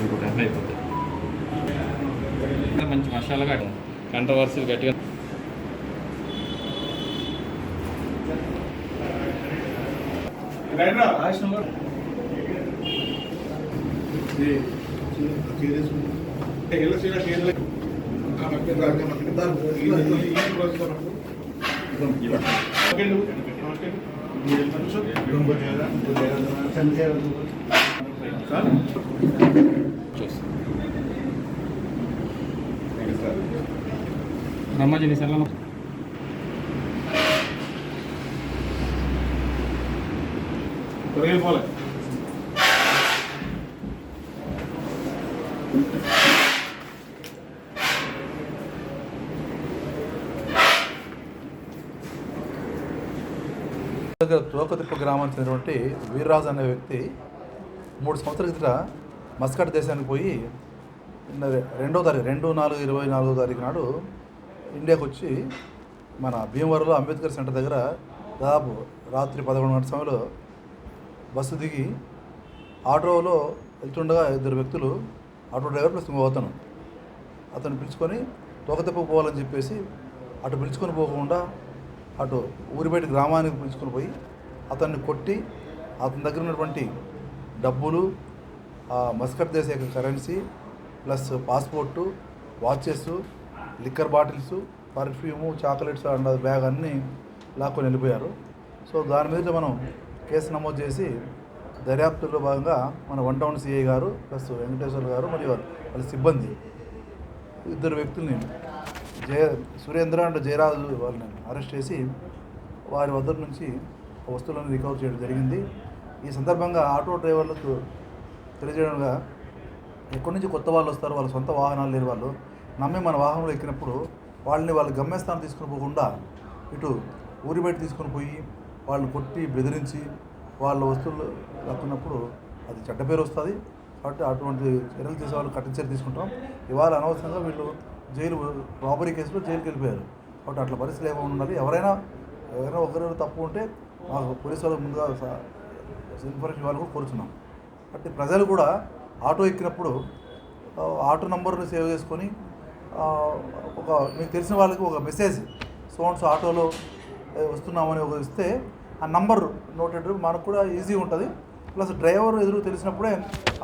ఇంకో టైంలో అయిపోతుంది మంచి మసాలాగా కంట్రవర్సీలు గట్టిగా చూస్తాం రమ్మాజీ నీ సెల్లం పోలే తోకతిప్ప గ్రామానికి చెందినటువంటి వీర్రాజు అనే వ్యక్తి మూడు సంవత్సరాల కిందట మస్కట్ దేశానికి పోయి రెండో తారీఖు రెండు నాలుగు ఇరవై నాలుగో తారీఖు నాడు ఇండియాకి వచ్చి మన భీమవరంలో అంబేద్కర్ సెంటర్ దగ్గర దాదాపు రాత్రి పదకొండు గంటల సమయంలో బస్సు దిగి ఆటోలో వెళ్తుండగా ఇద్దరు వ్యక్తులు ఆటో డ్రైవర్ ప్లస్ ఇంకో అతను అతను పిలుచుకొని తోకతిప్ప పోవాలని చెప్పేసి అటు పిలుచుకొని పోకుండా అటు ఊరి బయట గ్రామానికి పిలుచుకొని పోయి అతన్ని కొట్టి అతని దగ్గర ఉన్నటువంటి డబ్బులు ఆ మస్కట్ దేశ యొక్క currency plus passport watches liquor bottles perfume chocolates and bag అన్నీ లాక్కొని వెళ్ళిపోయారు. సో దాని మీద మనం కేసు నమోదు చేసి దర్యాప్తులో భాగంగా మన one town CI garu plus Venkateswara garu మరియు వాళ్ళ సిబ్బంది ఇద్దరు వ్యక్తుల్ని జయ సురేంద్ర అండ్ జయరాజు వాళ్ళని అరెస్ట్ చేసి వారి వద్ద నుంచి వస్తువులను రికవర్ చేయడం జరిగింది. ఈ సందర్భంగా ఆటో డ్రైవర్లకు తెలియజేయడంగా ఎక్కడి నుంచి కొత్త వాళ్ళు వస్తారు వాళ్ళ సొంత వాహనాలు లేని వాళ్ళు నమ్మి మన వాహనంలో ఎక్కినప్పుడు వాళ్ళని వాళ్ళ గమ్యస్థానం తీసుకుని పోకుండా ఇటు ఊరి బయట తీసుకుని పోయి వాళ్ళని కొట్టి బెదిరించి వాళ్ళ వస్తువులు లాక్కున్నప్పుడు అది చెడ్డ పేరు వస్తుంది. కాబట్టి అటువంటి చర్యలు చేసే వాళ్ళు కఠిన చర్య తీసుకుంటాం. ఇవాళ అనవసరంగా వీళ్ళు జైలు రాబరీ కేసులో జైలుకి వెళ్ళిపోయారు. కాబట్టి అట్లా పరిస్థితులు ఏమైనా ఉండాలి. ఎవరైనా ఎవరైనా ఒకరు తప్పు ఉంటే మాకు పోలీసు వాళ్ళకి ముందుగా ఇన్ఫర్మేషన్ ఇవ్వాలని కూడా కోరుతున్నాం కాబట్టి ప్రజలు కూడా ఆటో ఎక్కినప్పుడు ఆటో నంబర్ని సేవ్ చేసుకొని ఒక మీకు తెలిసిన వాళ్ళకి ఒక మెసేజ్ సోన్స్ ఆటోలో వస్తున్నామని ఒక ఇస్తే ఆ నంబర్ నోటెడ్ మనకు కూడా ఈజీ ఉంటుంది. ప్లస్ డ్రైవర్ ఎదురు తెలిసినప్పుడే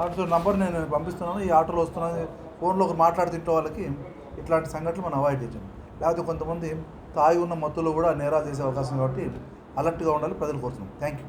ఆటో నంబర్ నేను పంపిస్తున్నాను ఈ ఆటోలో వస్తున్నాను ఫోన్లో ఒక మాట్లాడుతుంటే వాళ్ళకి ఇట్లాంటి సంఘటనలు మనం అవాయిడ్ చేయాలి. లేకపోతే కొంతమంది తాగి ఉన్న మత్తులో కూడా నేరాలు చేసే అవకాశం కాబట్టి అలర్ట్గా ఉండాలి ప్రజలు కోరుతున్నాం. Thank you